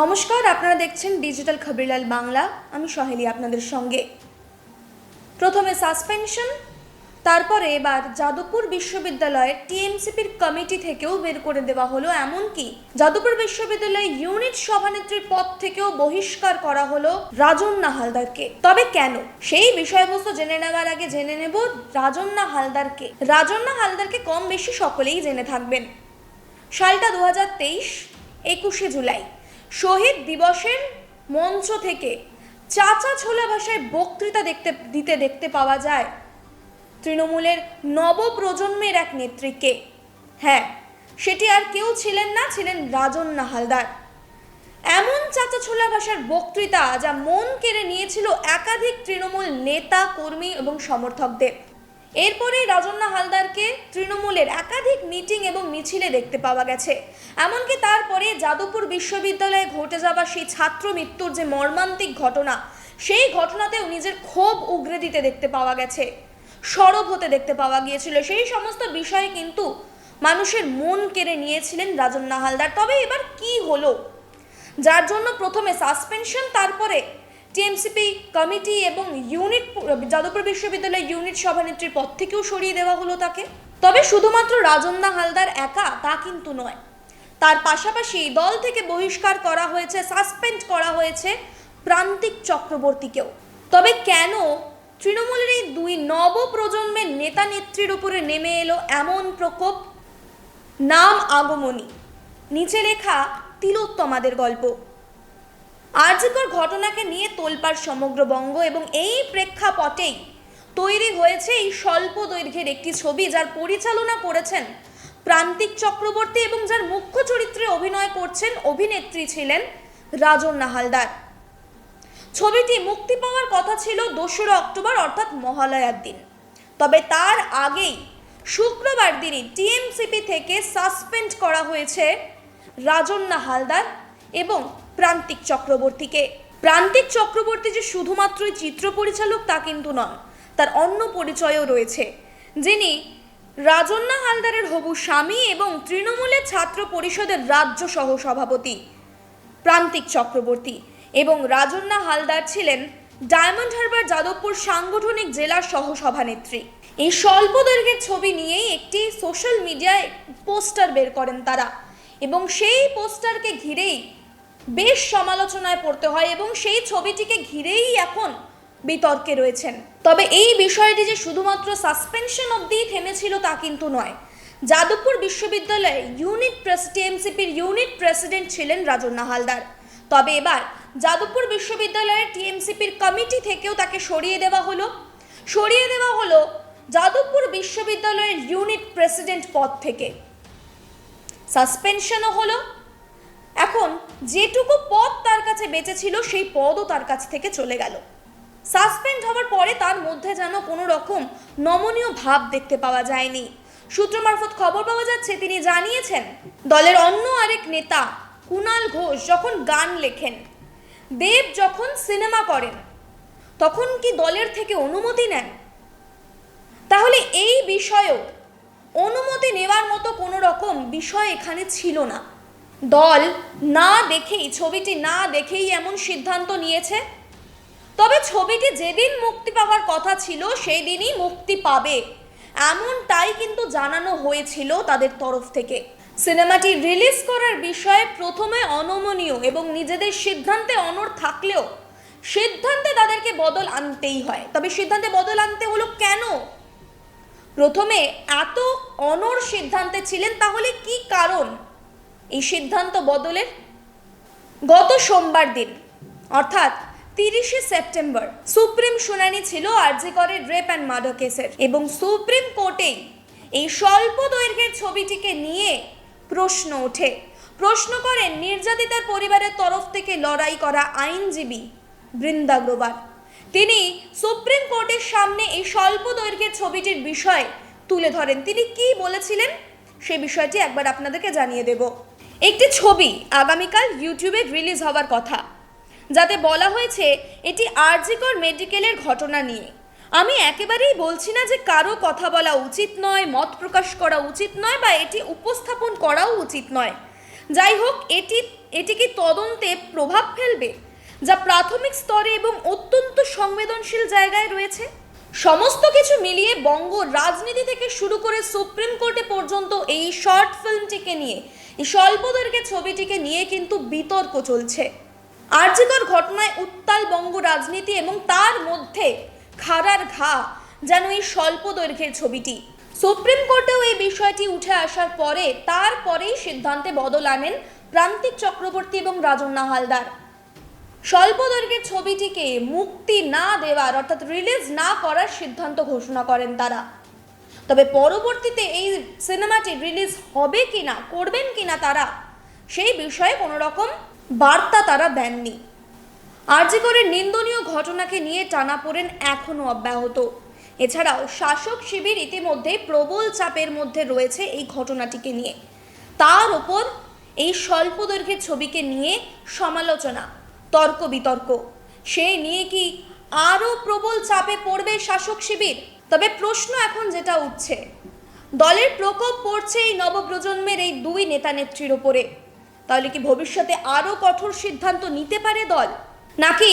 নমস্কার, আপনারা দেখছেন ডিজিটাল খবরিলাল বাংলা আমি সহেলি আপনাদের সঙ্গে। প্রথমে সাসপেনশন তারপরে এবার যাদবপুর বিশ্ববিদ্যালয়ের টিএমসিপির কমিটি থেকেও বের করে দেওয়া হলো এমনকি যাদবপুর বিশ্ববিদ্যালয় ইউনিট সভানেত্রীর পদ থেকেও বহিষ্কার করা হলো রাজন্না হালদারকে। তবে কেন? সেই বিষয়বস্তু জেনে নেওয়ার আগে জেনে নেব রাজন্না হালদারকে। রাজন্না হালদারকে কম বেশি সকলেই জেনে থাকবেন। সালটা দু হাজার তেইশ, একুশে জুলাই। শহীদ দিবসের মঞ্চ থেকে চাচা ছোলা ভাষায় বক্তৃতা দেখতে, দিতে দেখতে পাওয়া যায়। তৃণমূলের নবপ্রজন্মের এক নেত্রীকে। হ্যাঁ সেটি আর কেউ ছিলেন না, ছিলেন রাজন্না হালদার এমন চাচা ছোলা ভাষার বক্তৃতা যা মন কেড়ে নিয়েছিল একাধিক তৃণমূল নেতা, কর্মী এবং সমর্থকদের। এরপরেই রাজন্না হালদারকে তৃণমূলের একাধিক মিটিং এবং মিছিলে দেখতে পাওয়া গেছে। এমনকি তারপরে যাদবপুর বিশ্ববিদ্যালয়ে ঘটে যাওয়া সেই ছাত্র মৃত্যুর যে মর্মান্তিক ঘটনা, সেই ঘটনাতেও নিজের ক্ষোভ উগরে দিতে দেখতে পাওয়া গেছে। সরব হতে দেখতে পাওয়া গিয়েছিল। সেই সমস্ত বিষয়ে কিন্তু মানুষের মন কেড়ে নিয়েছিলেন রাজন্না হালদার। তবে এবার কি হলো? যার জন্য প্রথমে সাসপেনশন তারপরে টিএমসিপি কমিটি এবং ইউনিট যাদবপুর বিশ্ববিদ্যালয় ইউনিট সভানেত্রীর পদ থেকেও সরিয়ে দেওয়া হলো তাকে। তবে শুধুমাত্র রাজন্না হালদার একা তা কিন্তু নয়। তার পাশাপাশি দল থেকে বহিষ্কার করা হয়েছে, সাসপেন্ড করা হয়েছে প্রান্তিক চক্রবর্তীকেও। তবে কেন তৃণমূলের এই দুই নবপ্রজন্মের নেতা নেত্রীর উপরে নেমে এলো এমন প্রকোপ? নাম আগমনী। নিচে লেখা তিলোত্তমাদের গল্প। আর্যিকর ঘটনাকে নিয়ে তোলপাড় সমগ্র বঙ্গ এবং এই প্রেক্ষাপটেই তৈরি হয়েছে এই স্বল্প দৈর্ঘ্যের একটি ছবি যার পরিচালনা করেছেন প্রান্তিক চক্রবর্তী এবং যার মুখ্য চরিত্রে অভিনয় করছেন অভিনেত্রী ছিলেন রাজন্না হালদার ছবিটি মুক্তি পাওয়ার কথা ছিল দোসরা অক্টোবর, অর্থাৎ মহালয়ার দিন। তবে তার আগেই শুক্রবার দিনই টিএমসিপি থেকে সাসপেন্ড করা হয়েছে রাজন্না হালদার এবং প্রান্তিক চক্রবর্তীকে। প্রান্তিক চক্রবর্তী যে শুধুমাত্রই চিত্র পরিচালক তা কিন্তু নয়, তার অন্য পরিচয়ও রয়েছে। যিনি রাজন্না হালদারের হবু স্বামী এবং তৃণমূলের ছাত্র পরিষদের রাজ্য সহ সভাপতি প্রান্তিক চক্রবর্তী এবং রাজন্না হালদার ছিলেন ডায়মন্ড হারবার যাদবপুর সাংগঠনিক জেলার সহ সভানেত্রী এই স্বল্প দৈর্ঘ্যের ছবি নিয়েই একটি সোশ্যাল মিডিয়ায় পোস্টার বের করেন তারা এবং সেই পোস্টারকে ঘিরেই বেশ সমালোচনায় পড়তে হয় এবং সেই ছবিটিকে ঘিরেই এখন বিতর্কে রয়েছেন। তবে এই বিষয়টি যে শুধুমাত্র সাসপেনশন অবধিই থেমেছিল তা কিন্তু নয়। যাদবপুর বিশ্ববিদ্যালয়ে ইউনিট টিএমসিপির ইউনিট প্রেসিডেন্ট ছিলেন রাজন্না হালদার। তবে এবার যাদবপুর বিশ্ববিদ্যালয়ের টিএমসিপির কমিটি থেকেও তাকে সরিয়ে দেওয়া হলো। সরিয়ে দেওয়া হলো যাদবপুর বিশ্ববিদ্যালয়ের ইউনিট প্রেসিডেন্ট পদ থেকে। সাসপেনশনও হলো এখন যেটুকু পদ তার কাছে বেঁচে ছিল, সেই পদও তার কাছ থেকে চলে গেল। সাসপেন্ড হওয়ার পরে তার মধ্যে যেন কোনো রকম নমনীয় ভাব দেখতে পাওয়া যায়নি। সূত্র মারফত খবর পাওয়া যাচ্ছে, তিনি জানিয়েছেন, দলের অন্য আরেক নেতা কুণাল ঘোষ, যখন গান লেখেন, দেব যখন সিনেমা করেন, তখন কি দলের থেকে অনুমতি নেন? তাহলে এই বিষয়েও অনুমতি নেওয়ার মতো কোনো রকম বিষয় এখানে ছিল না। দল না দেখেই, ছবিটি না দেখেই এমন সিদ্ধান্ত নিয়েছে? তবে ছবিটি যেদিন মুক্তি পাওয়ার কথা ছিল সেই দিনই মুক্তি পাবে। এমনটাই কিন্তু জানানো হয়েছিল তাদের তরফ থেকে। সিনেমাটি রিলিজ করার বিষয়ে প্রথমে অনমনীয় এবং নিজেদের সিদ্ধান্তে অনড় থাকলেও সিদ্ধান্তে তাদেরকে বদল আনতেই হয়। তবে সিদ্ধান্তে বদল আনতে হলো কেন? প্রথমে এত অনড় সিদ্ধান্তে ছিলেন, তাহলে কি কারণ? এই সিদ্ধান্ত বদলের গত সোমবার দিন, অর্থাৎ তিরিশে সেপ্টেম্বর সুপ্রিম শুনানি ছিল আরজিকরের রেপ অ্যান্ড মার্ডার কেসের এবং সুপ্রিম কোর্টেই এই স্বল্প দৈর্ঘ্যের ছবিটিকে নিয়ে প্রশ্ন ওঠে। প্রশ্ন করেন, নির্যাতিতার পরিবারের তরফ থেকে লড়াই করা আইনজীবী বৃন্দা গ্রোবার তিনি সুপ্রিম কোর্টের সামনে এই স্বল্প দৈর্ঘ্যের ছবিটির বিষয় তুলে ধরেন। তিনি কি বলেছিলেন? সে বিষয়টি একবার আপনাদেরকে জানিয়ে দেব। একটি ছবি আগামীকাল ইউটিউবে রিলিজ হওয়ার কথা, যাতে বলা হয়েছে এটি আরজিকর মেডিকেলের ঘটনা নিয়ে। আমি একেবারেই বলছি না যে কারও কথা বলা উচিত নয়, মত প্রকাশ করা উচিত নয় বা এটি উপস্থাপন করাও উচিত নয়। যাই হোক, এটি এটি কি তদন্তে প্রভাব ফেলবে, যা প্রাথমিক স্তরে এবং অত্যন্ত সংবেদনশীল জায়গায় রয়েছে? সমস্ত কিছু মিলিয়ে বঙ্গ রাজনীতি থেকে শুরু করে সুপ্রিম কোর্টে পর্যন্ত এই শর্ট ফিল্মটিকে নিয়ে, এই স্বল্পদৈর্ঘ্যের ছবিটিকে নিয়ে কিন্তু বিতর্ক চলছে। আর্যিকর ঘটনায় উত্তাল বঙ্গ রাজনীতি এবং তার মধ্যে খাড়ার ঘা যেন এই স্বল্প দৈর্ঘ্যের ছবিটি। সুপ্রিম কোর্টেও এই বিষয়টি উঠে আসার পরে, তারপরেই সিদ্ধান্তে বদল আনেন প্রান্তিক চক্রবর্তী এবং রাজন্না হালদার। স্বল্প দৈর্ঘ্যের ছবিটিকে মুক্তি না দেওয়ার, অর্থাৎ রিলিজ না করার সিদ্ধান্ত ঘোষণা করেন তারা। তবে পরবর্তীতে এই সিনেমাটি রিলিজ হবে কিনা, করবেন কিনা তারা, সেই বিষয়ে কোনো রকম বার্তা তারা দেননি। আরজিকরের নিন্দনীয় ঘটনাকে নিয়ে টানাপোড়েন এখনও অব্যাহত। এছাড়াও শাসক শিবির ইতিমধ্যে প্রবল চাপের মধ্যে রয়েছে এই ঘটনাটিকে নিয়ে। তার ওপর এই স্বল্প দৈর্ঘ্যের ছবিকে নিয়ে সমালোচনা। তর্ক বিতর্ক। সেই নিয়ে কি আরও প্রবল চাপে পড়বে শাসক শিবির? তবে প্রশ্ন এখন যেটা উঠছে, দলের প্রকোপ পড়ছে এই নবপ্রজন্মের এই দুই নেতা নেত্রীর ওপরে। তাহলে কি ভবিষ্যতে আরও কঠোর সিদ্ধান্ত নিতে পারে দল? নাকি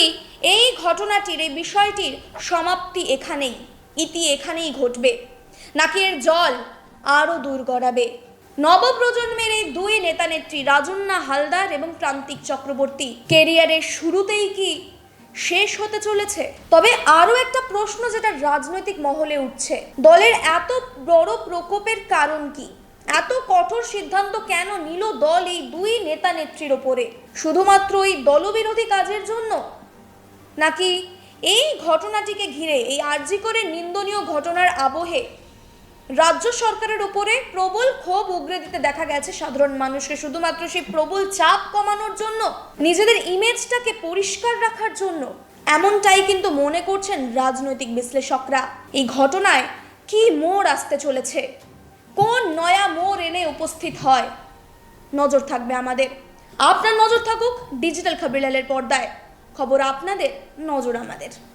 এই ঘটনাটির, এই বিষয়টির সমাপ্তি এখানেই, ইতি এখানেই ঘটবে? নাকি এর জল আরও দূর গড়াবে? নবপ্রজন্মের এই দুই নেতা নেত্রী রাজন্না হালদার এবং প্রান্তিক চক্রবর্তী, কেরিয়ারের শুরুতেই কি শেষ হতে চলেছে? তবে আরও একটা প্রশ্ন যেটা রাজনৈতিক মহলে উঠছে, দলের এত বড় প্রকোপের কারণ কি? এত কঠোর সিদ্ধান্ত কেন নিল দল এই দুই নেতা নেত্রীর ওপরে? শুধুমাত্র এই দলবিরোধী কাজের জন্য? নাকি এই ঘটনাটিকে ঘিরে, এই আর্জি করে নিন্দনীয় ঘটনার আবহে রাজ্য সরকারের উপরে প্রবল ক্ষোভ উগরে দিতে দেখা গেছে সাধারণ মানুষকে। শুধুমাত্র সেই প্রবল চাপ কমানোর জন্য, নিজেদের ইমেজটাকে পরিষ্কার রাখার জন্য। এমনটাই কিন্তু মনে করছেন রাজনৈতিক বিশ্লেষকরা। এই ঘটনায় কি মোড় আসতে চলেছে? কোন নয়া মোড় এনে উপস্থিত হয়? নজর থাকবে আমাদের। আপনার নজর থাকুক ডিজিটাল খবরিলালের পর্দায়। খবর আপনাদের, নজর আমাদের।